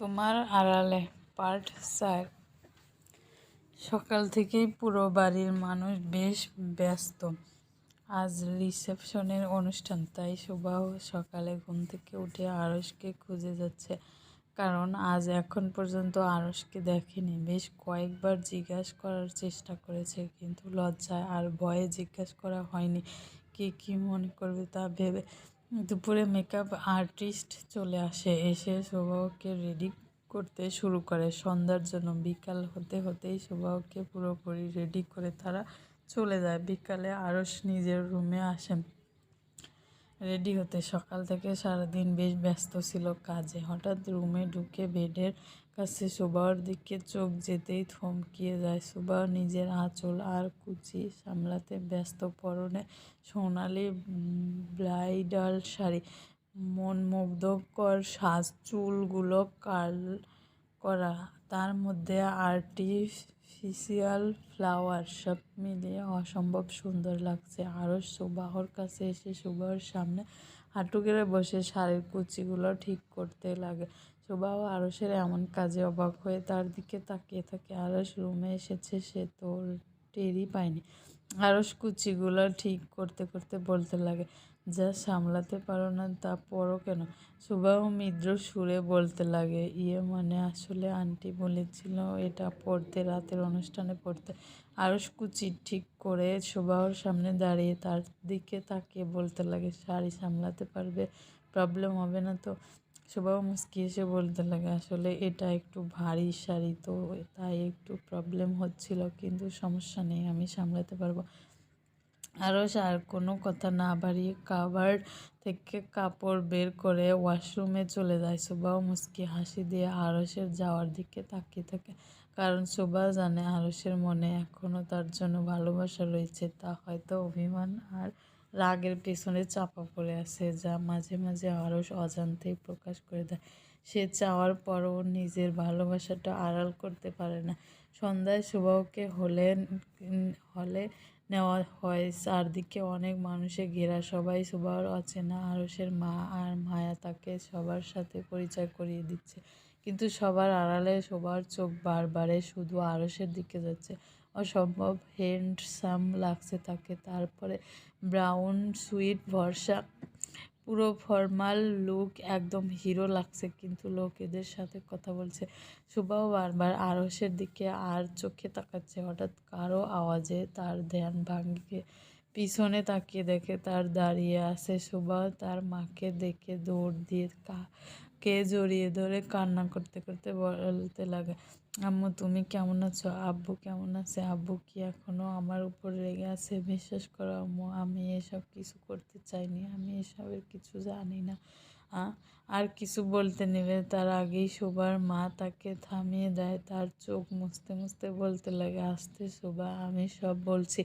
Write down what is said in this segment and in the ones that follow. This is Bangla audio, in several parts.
তোমার আড়ালে, পার্ট চার। সকাল থেকেই পুরো বাড়ির মানুষ বেশ ব্যস্ত। আজ রিসেপশনের অনুষ্ঠান, তাই সুবাহ সকালে ঘুম থেকে উঠে আরসকে খুঁজে যাচ্ছে। কারণ আজ এখন পর্যন্ত আরসকে দেখেনি। বেশ কয়েকবার জিজ্ঞাসা করার চেষ্টা করেছে, কিন্তু লজ্জায় আর ভয়ে জিজ্ঞাসা করা হয়নি। কে কী মনে করবে তা ভেবে দুপুরে মেকআপ আর্টিস্ট চলে আসে। এসে শোভাকে রেডি করতে শুরু করে। সন্ধ্যার জন্য বিকাল হতে হতেই শোভাকে পুরোপুরি রেডি করে তারা চলে যায়। বিকালে আরস নিজের রুমে আসেন রেডি হতে সকাল থেকে সারাদিন বেশ ব্যস্ত ছিল কাজে। হঠাৎ রুমে ঢুকে বেডের কাছে সুবাহর দিকে চোখ যেতেই থমকিয়ে যায়। সুবাহ নিজের আঁচল আর কুচি সামলাতে ব্যস্ত পরনে সোনালি ব্রাইডাল শাড়ি মন মুগ্ধকর সাজ চুলগুলো কার্ল করা, তার মধ্যে আর্টিফিশিয়াল ফ্লাওয়ার সব মিলিয়ে অসম্ভব সুন্দর লাগছে। আরও সুবাহর কাছে এসে সুবাহর সামনে হাঁটু গেড়ে বসে শাড়ির কুচিগুলো ঠিক করতে লাগে। সুবাহ আরসের এমন কাজে অবাক হয়ে তার দিকে তাকিয়ে থাকে। আরস রুমে এসেছে, সে তো টেরই পায়নি। আরস কুচিগুলো ঠিক করতে করতে বলতে লাগে, যা সামলাতে পারো না তা পড়ো কেন? সুবাহ মিদ্র সুরে বলতে লাগে ইয়ে মানে আসলে আন্টি বলেছিল এটা পড়তে, রাতের অনুষ্ঠানে পড়তে। আরস কুচি ঠিক করে সুবাহর সামনে দাঁড়িয়ে তার দিকে তাকিয়ে বলতে লাগে, শাড়ি সামলাতে পারবে, প্রবলেম হবে না তো? সুবাহ মুস্কি এসে বলতে লাগে, আসলে এটা একটু ভারী শাড়ি তো তাই একটু প্রবলেম হচ্ছিল, কিন্তু সমস্যা নেই, আমি সামলাতে পারব। আরও আর কোনো কথা না বাড়িয়ে কাভার থেকে কাপড় বের করে ওয়াশরুমে চলে যায়। সুবাহ মুস্কি হাসি দিয়ে আরসের যাওয়ার দিকে তাকিয়ে থাকে, কারণ সুবাহ জানে আরসের মনে এখনও তার জন্য ভালোবাসা রয়েছে, তা হয়তো অভিমান আর রাগের পেছনে চাপা পড়ে আছে, যা মাঝে মাঝে আরস অজান্তেই প্রকাশ করে দেয়। সে চাওয়ার পরও নিজের ভালোবাসাটা আড়াল করতে পারে না। সন্ধ্যায় সুবাহকে হলে হলে নেওয়া হয়। চারদিকে অনেক মানুষে ঘেরা। সবাই সুবাহর অচেনা আরসের মা আর মায়া তাকে সবার সাথে পরিচয় করিয়ে দিচ্ছে। কিন্তু সবার আড়ালে সবার চোখ বারবারে শুধু আরসের দিকে যাচ্ছে। অসম্ভব হ্যান্ডসাম লাগছে তাকে। তারপরে ব্রাউন সুইট ভরসা। পুরো ফর্মাল লুক একদম হিরো লাগছে কিন্তু লোক এদের সাথে কথা বলছে। সুবাহ বারবার আরসের দিকে আর চোখে তাকাচ্ছে। হঠাৎ কারও আওয়াজে তার ধ্যান ভাঙ্গিয়ে পিছনে তাকিয়ে দেখে তার দাঁড়িয়ে আছে সুবাহ তার মাকে দেখে দৌড় দিয়ে কে জড়িয়ে ধরে কান্না করতে করতে বলতে লাগে? আম্মু, তুমি কেমন আছো? আব্বু কেমন আছে? আব্বু কি এখনও আমার উপর রেগে আছে? বিশ্বাস করো আম্মু, আমি এসব কিছু করতে চাইনি। আমি এসবের কিছু জানি না। আর কিছু বলতে নেবে? তার আগেই শোবার মা তাকে থামিয়ে দেয়। তার চোখ মুছতে মুছতে বলতে লাগে, আসতে শোভা আমি সব বলছি।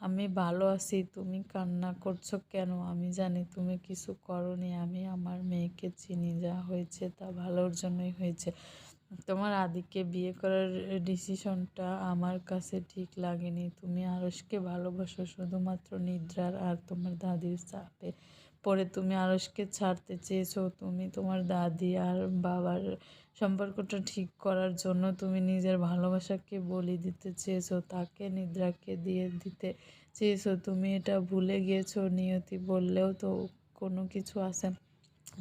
আমি ভালো আছি, তুমি কান্না করছ কেন? আমি জানি তুমি কিছু করনি, আমি আমার মেয়েকে চিনি, যা হয়েছে তা ভালোর জন্যই হয়েছে। তোমার আদিকে বিয়ে করার ডিসিশনটা আমার কাছে ঠিক লাগেনি। তুমি আরসকে ভালোবাসো শুধুমাত্র নিদ্রার আর তোমার দাদির চাপে। পরে তুমি আরসকে ছাড়তে চেয়েছো, তুমি তোমার দাদি আর বাবার সম্পর্কটা ঠিক করার জন্য তুমি নিজের ভালোবাসাকে বলি দিতে চেয়েছো, তাকে নিদ্রাকে দিয়ে দিতে চেয়েছো। তুমি এটা ভুলে গিয়েছো, নিয়তি বললেও তো কোনো কিছু আছে।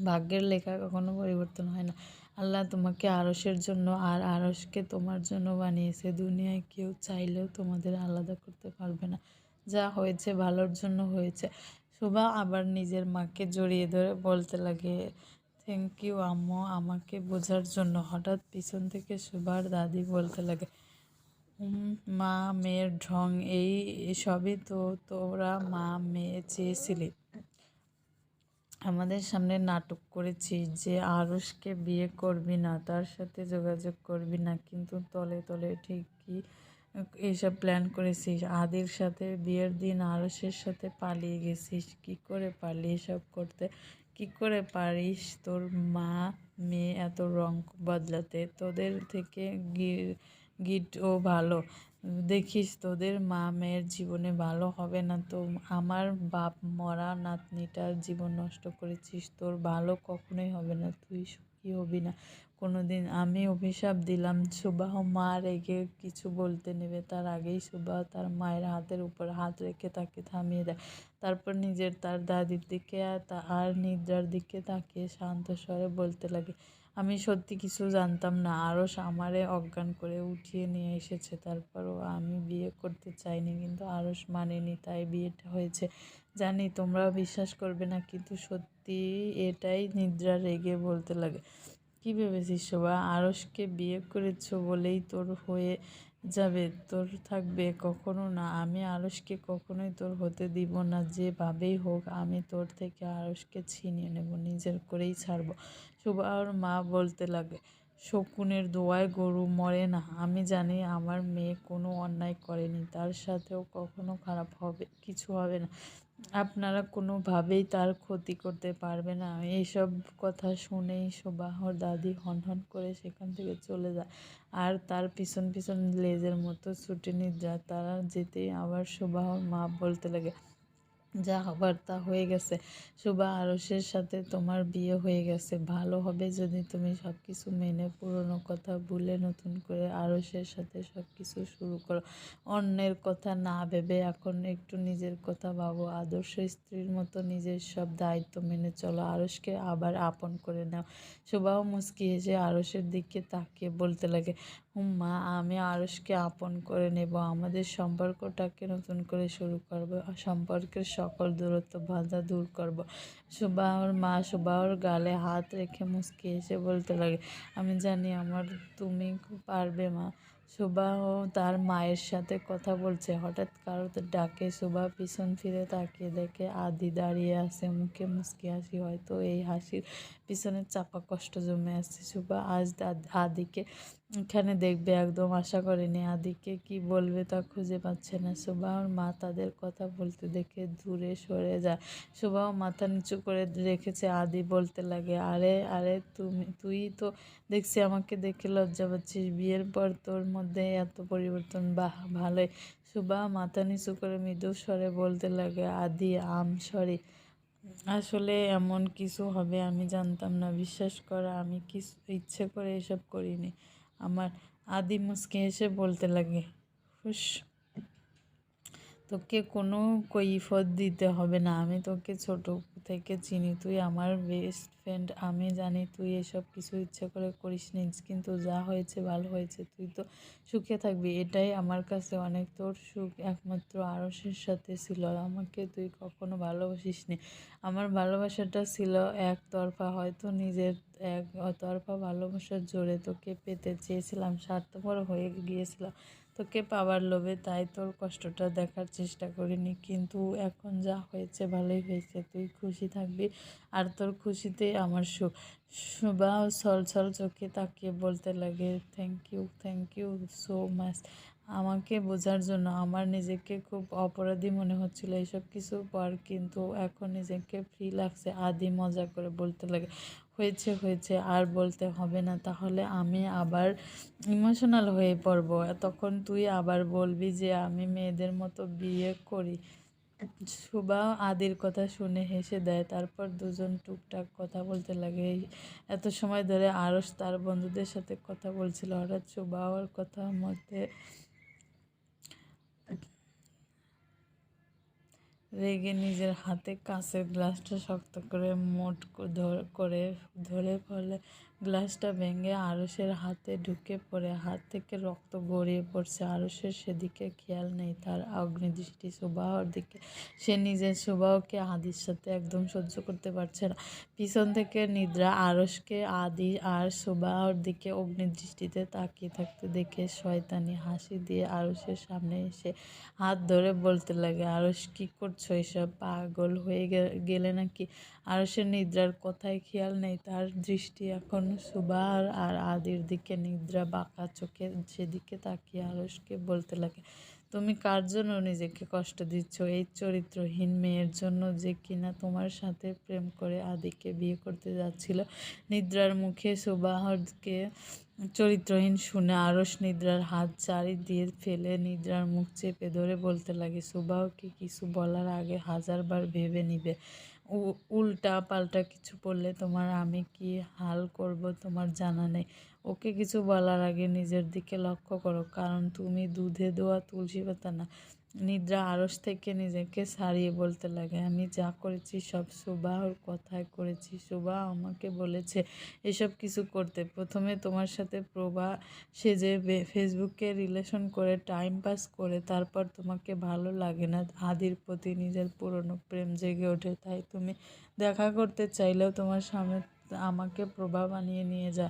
ভাগ্যের লেখা কখনো পরিবর্তন হয় না। আল্লাহ তোমাকে আরসের জন্য আর আরসকে তোমার জন্য বানিয়েছে। দুনিয়ায় কেউ চাইলেও তোমাদের আলাদা করতে পারবে না। যা হয়েছে ভালোর জন্য হয়েছে। শোভা আবার নিজের মাকে জড়িয়ে ধরে বলতে লাগে থ্যাংক ইউ আম্মু। আমাকে বোঝার জন্য। হঠাৎ পিছন থেকে শোভার দাদি বলতে লাগে মা, মেয়ের ঢং, এই সবই তো তোরা মা, মেয়ে চেয়েছিলি। আমাদের সামনে নাটক করেছিস যে আরসকে বিয়ে করবি না, তার সাথে যোগাযোগ করবি না, কিন্তু তলে তলে ঠিকই এইসব প্ল্যান করেছিস? আদির সাথে বিয়ের দিন আরসের সাথে পালিয়ে গেছিস। কি করে পারলি এসব করতে? কি করে পারিস? তোর মা, মেয়ে এত রং বদলাতে। তোদের থেকে গিট ও ভালো। দেখিস, তোদের মা মেয়ের জীবনে ভালো হবে না তো? আমার বাপ মরা নাতনিটার জীবন নষ্ট করেছিস। তোর ভালো কখনোই হবে না। তুই সুখী হবি না। কোনো দিন আমি অভিশাপ দিলাম, সুবাহ মা রেগে কিছু বলতে নেবে। তার আগেই সুবাহ তার মায়ের হাতের উপর হাত রেখে তাকে থামিয়ে দেয়। তারপর নিজের তার দাদির দিকে আর নিদ্রার দিকে তাকিয়ে শান্ত স্বরে বলতে লাগে, আমি সত্যি কিছু জানতাম না। আরও আমারে অজ্ঞান করে উঠিয়ে নিয়ে এসেছে। তারপরও আমি বিয়ে করতে চাইনি, কিন্তু আরস মানেনি, তাই বিয়েটা হয়েছে। জানি তোমরা বিশ্বাস করবে না, কিন্তু সত্যি এটাই নিদ্রা রেগে বলতে লাগে। কী ভেবেছিস শোভা? আরসকে বিয়ে করেছ বলেই তোর হয়ে যাবে, তোর থাকবে কখনো না। আমি আরসকে কখনোই তোর হতে দিব না, যেভাবেই হোক আমি তোর থেকে আরসকে ছিনিয়ে নেব, নিজের করেই ছাড়বো। সুবাহর মা বলতে লাগে, শকুনের দোয়ায় গরু মরে না। আমি জানি আমার মেয়ে কোনো অন্যায় করেনি, তার সাথেও কখনো খারাপ হবে, কিছু হবে না। আপনারা কোনোভাবেই তার ক্ষতি করতে পারবে না। এইসব কথা শুনেই সুবাহর দাদি হন হন করে সেখান থেকে চলে যায়। আর তার পিছন পিছন লেজের মতো ছুটে নিয়ে যায়। তারা যেতেই আবার সোবাহর মা বলতে লাগে যা হবার তা হয়ে গেছে। শুভা আরসের সাথে তোমার বিয়ে হয়ে গেছে। ভালো হবে যদি তুমি সব কিছু মেনে পুরনো কথা ভুলে নতুন করে আরসের সাথে সব কিছু শুরু করো। অন্যের কথা না ভেবে এখন একটু নিজের কথা ভাবো। আদর্শ স্ত্রীর মতো নিজের সব দায়িত্ব মেনে চলো। আরসকে আবার আপন করে নাও। শুভাও মুচকি হেসে আরসের দিকে তাকিয়ে বলতে লাগে মা আমি আরসকে আপন করে নেব। আমাদের সম্পর্কটাকে নতুন করে শুরু করব। সম্পর্কের সকল দূরত্ব বাধা দূর করব। সুবাহর মা সুবাহর গালে হাত রেখে মুচকি এসে বলতে লাগে, আমি জানি আমার, তুমি পারবে মা। সুবাহ তার মায়ের সাথে কথা বলছে। হঠাৎ কারোতে ডাকে সুবাহ পিছন ফিরে তাকিয়ে দেখে আদি দাঁড়িয়ে আছে। মুখে মুচকি হাসি, হয়তো এই হাসির পিছনে চাপা কষ্ট জমে আছে। সুবাহ আজ আদিকে এখানে দেখবে একদম আশা করেনি আদিকে কি বলবে তা খুঁজে পাচ্ছে না। সুবাহর মা তাদের কথা বলতে দেখে দূরে সরে যায়। সুবাহ মাথা নিচু করে রেখেছে আদি বলতে লাগে, আরে আরে, তুমি, তুই তো দেখছি আমাকে দেখে লজ্জা পাচ্ছিস। বিয়ের পর তোর মধ্যে এত পরিবর্তন, বাহ, ভালোই। সুবাহ মাথা নিচু করে মৃদু স্বরে বলতে লাগে, আদি আম সরি আসলে এমন কিছু হবে আমি জানতাম না। বিশ্বাস করা, আমি কিছু, ইচ্ছে করে এসব করিনি। আমার আদি মুসকে এসে বলতে লাগে হুস তোকে কোনো কৈফত দিতে হবে না। আমি তোকে ছোট থেকে চিনি। তুই আমার বেস্ট ফ্রেন্ড আমি জানি তুই এসব কিছু ইচ্ছে করে করিস নি। কিন্তু যা হয়েছে, ভালো হয়েছে। তুই তো সুখে থাকবি। এটাই আমার কাছে অনেক তোর সুখ। একমাত্র আরসের সাথে ছিল। আমাকে তুই কখনো ভালোবাসিস নি। আমার ভালোবাসাটা ছিল একতরফা। হয়তো নিজের এক তরফা ভালোবাসার জোরে তোকে পেতে চেয়েছিলাম। স্বার্থপর হয়ে গিয়েছিলাম। তোকে পাওয়ার লোভে তাই তোর কষ্টটা দেখার চেষ্টা করিনি। কিন্তু এখন যা হয়েছে ভালোই হয়েছে, তুই খুশি থাকবি আর তোর খুশিতেই আমার সুখ। সুবা ছল ছল চোখে তাকিয়ে বলতে লাগে thank you thank you so much আমাকে বোঝার জন্য আমার নিজেকে খুব অপরাধী মনে হচ্ছিল এইসব কিছু পর, কিন্তু এখন নিজেকে ফ্রি লাগছে, আদি মজা করে বলতে লাগে। হয়েছে হয়েছে, আর বলতে হবে না। তাহলে আমি আবার ইমোশনাল হয়ে পড়ব। তখন তুই আবার বলবি যে আমি মেয়েদের মতো বিয়ে করি। সুবা আদির কথা শুনে হেসে দেয়। তারপর দুজন টুকটাক কথা বলতে লাগে। এত সময় ধরে আরস তার বন্ধুদের সাথে কথা বলছিল। হঠাৎ সুবাহর কথা মধ্যে রেগে নিজের হাতে কাঁচের গ্লাসটা শক্ত করে মোট করে ধরে ফলে। গ্লাসটা ভেঙে আরসের হাতে ঢুকে পড়ে। হাত থেকে রক্ত গড়িয়ে পড়ছে। আরসের সেদিকে খেয়াল নেই। তার অগ্নিদৃষ্টি সুবাহর দিকে। সে নিজের সুবাহকে আদির সাথে একদম সহ্য করতে পারছে না। পিছন থেকে নিদ্রা আরসকে আদি আর সুবাহর দিকে অগ্নিদৃষ্টিতে তাকিয়ে থাকতে দেখে শয়তানি হাসি দিয়ে আরসের সামনে এসে হাত ধরে বলতে লাগে আরস কি করছ এসব? পাগল হয়ে গেলে নাকি আরসের নিদ্রার কথায় খেয়াল নেই। তার দৃষ্টি এখন সুবাহ আর আদির দিকে। নিদ্রা বাঁকা চোখে সেদিকে তাকিয়ে আরসকে বলতে লাগে, তুমি কার জন্য নিজেকে কষ্ট দিচ্ছ? এই চরিত্রহীন মেয়ের জন্য যে কিনা তোমার সাথে প্রেম করে আদিকে বিয়ে করতে যাচ্ছিল। নিদ্রার মুখে সুবাহকে চরিত্রহীন শুনে আরস নিদ্রার হাত চারি দিয়ে ফেলে নিদ্রার মুখ চেপে ধরে বলতে লাগে, সুবাহকে কিছু বলার আগে হাজারবার ভেবে নিবে। উল্টা পাল্টা কিছু বললে তোমার আমি কি হাল করব তোমার জানা নেই। ওকে কিছু বলার আগে নিজের দিকে লক্ষ্য করো, কারণ তুমি দুধে দোয়া তুলসী পাতা না। নিদ্রা আড়স থেকে নিজেকে সারিয়ে বলতে লাগে, আমি যা করেছি সব সুবাহর কথায় করেছি। সুবাহ আমাকে বলেছে এসব কিছু করতে। প্রথমে তোমার সাথে প্রভা সে যে বে- ফেসবুকে রিলেশন করে টাইম পাস করে তারপর তোমাকে ভালো লাগে না। আদির প্রতি নিজের পুরনো প্রেম জেগে ওঠে। তাই তুমি দেখা করতে চাইলেও তোমার সামনে আমাকে প্রভা বানিয়ে নিয়ে যায়।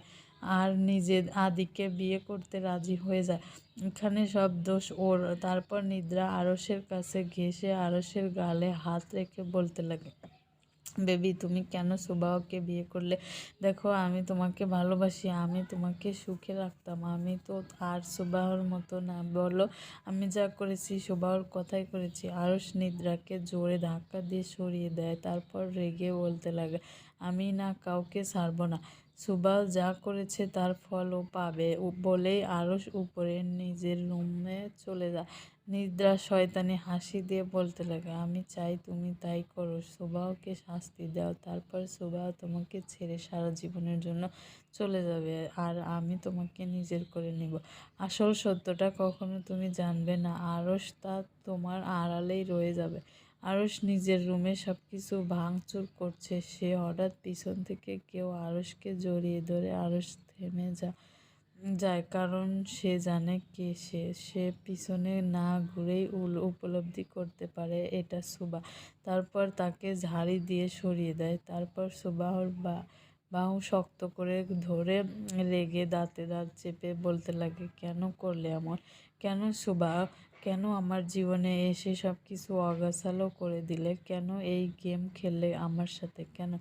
আর নিজে আদিকে বিয়ে করতে রাজি হয়ে যায়। এখানে সব দোষ ওর। তারপর নিদ্রা আরসের কাছে ঘেসে আরসের গালে হাত রেখে বলতে লাগে, বেবি, তুমি কেন সুবাহকে বিয়ে করলে? দেখো, আমি তোমাকে ভালোবাসি, আমি তোমাকে সুখে রাখতাম, আমি তো আর সুবাহর মতো না। বলো, আমি যা করেছি, সুবাহর কথাই করেছি। আরস নিদ্রাকে জোরে ধাক্কা দিয়ে সরিয়ে দেয়, তারপর রেগে বলতে লাগে, আমি না কাউকে ছাড়বো না। সুবাহ যা করেছে তার ফল ও পাবে বলেই আরস উপরে নিজের রুমে চলে যায়। নিদ্রা শয়তানি হাসি দিয়ে বলতে লাগে, আমি চাই তুমি তাই করো। সুবাহকে শাস্তি দাও, তারপর সুবাহ তোমাকে ছেড়ে সারা জীবনের জন্য চলে যাবে আর আমি তোমাকে নিজের করে নিব। আসল সত্যটা কখনো তুমি জানবে না আরস তা তোমার আড়ালেই রয়ে যাবে। আরস নিজের রুমে সব কিছু ভাঙচুর করছে। সে হঠাৎ পিছন থেকে কেউ আরসকে জড়িয়ে ধরে আরস থেমে যা যায়, কারণ সে জানে কে সে। সে পিছনে না ঘুরেই উল উপলব্ধি করতে পারে এটা সুবা। তারপর তাকে ঝাড়ি দিয়ে সরিয়ে দেয়। তারপর সুবাহর বা বাহু শক্ত করে ধরে রেগে দাঁতে দাঁত চেপে বলতে লাগে, কেন করলে এমন? কেন সুবা? কেন আমার জীবনে এসে সব কিছু অগাছালো করে দিলে? কেন এই গেম খেললে আমার সাথে? কেন?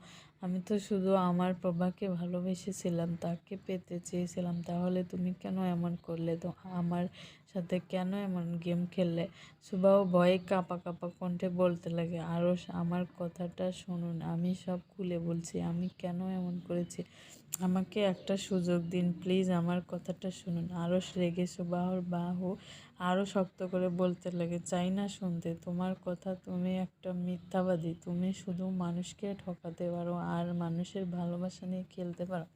আমি তো শুধু আমার প্রভাকে ভালোবেসেছিলাম, তাকে পেতে চেয়েছিলাম। তাহলে তুমি কেন এমন করলে? তো আমার সাথে কেন এমন গেম খেললে? সুবাহ ভয়ে কাঁপা কাঁপা কণ্ঠে বলতে লাগে আরও আমার কথাটা শুনুন, আমি সব খুলে বলছি, আমি কেন এমন করেছি? আমাকে একটা সুযোগ দিন, প্লিজ আমার কথাটা শুনুন। আরও রেগে সুবাহর বাহু আরও শক্ত করে বলতে লাগে, চাই না শুনতে, তোমার কথা তুমি একটা মিথ্যাবাদী, তুমি শুধু মানুষকে ঠকাতে পারো আর মানুষের ভালোবাসা নিয়ে খেলতে পারো।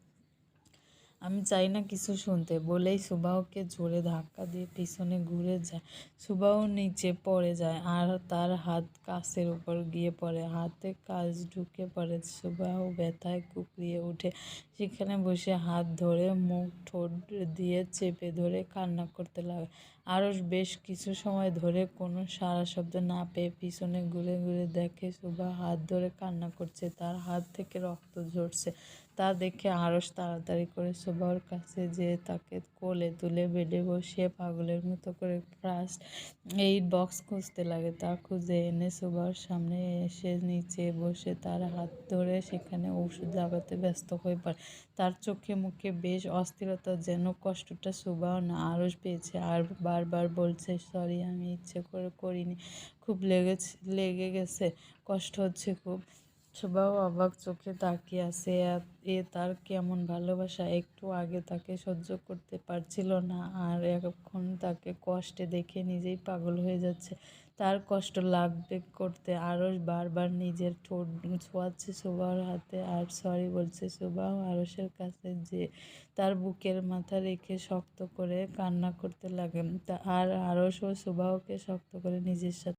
আমি চাই না কিছু শুনতে। বলেই সুবাহকে জোরে ধাক্কা দিয়ে পিছনে ঘুরে যায়। সুবাহ নিচে পড়ে যায় আর তার হাত কাছের উপর গিয়ে পড়ে। হাতে কাজ ঢুকে পড়ে। সুবাহ ব্যথায় কুকড়িয়ে ওঠে সেখানে বসে হাত ধরে মুখ ঠোঁট দিয়ে চেপে ধরে কান্না করতে লাগে। আরও বেশ কিছু সময় ধরে কোনো সারা শব্দ না পেয়ে পিছনে ঘুরে ঘুরে দেখে সুবা হাত ধরে কান্না করছে। তার হাত থেকে রক্ত ঝরছে। তা দেখে আরস তাড়াতাড়ি করে সুবাহর কাছে যে তাকে কোলে তুলে বেডে বসিয়ে পাগলের মতো করে ফার্স্ট এইড বক্স খুঁজতে লাগে। তা খুঁজে এনে সুবাহর সামনে এসে নিচে বসে তার হাত ধরে সেখানে ওষুধ লাগাতে ব্যস্ত হয়ে পড়ে। তার চোখে মুখে বেশ অস্থিরতা, যেন কষ্টটা সুবাহ না। আরস পেয়েছে আর বারবার বলছে, সরি, আমি ইচ্ছে করে করিনি। খুব লেগেছে, লেগে গেছে। কষ্ট হচ্ছে খুব। সুবাহ অবাক চোখে তাকিয়ে আছে। এ- তার কেমন ভালোবাসা? একটু আগে তাকে সহ্য করতে পারছিল না আর এখন তাকে কষ্টে দেখে নিজেই পাগল হয়ে যাচ্ছে। তার কষ্ট লাগবে করতে। আরও বারবার নিজের ঠোঁট ছোঁয়াচ্ছে সুবাহর হাতে আর সরি বলছে সুবাহ আরসের কাছে যে তার বুকের মাথা রেখে শক্ত করে কান্না করতে লাগে। আর আরসও সুবাহকে শক্ত করে নিজের সাথে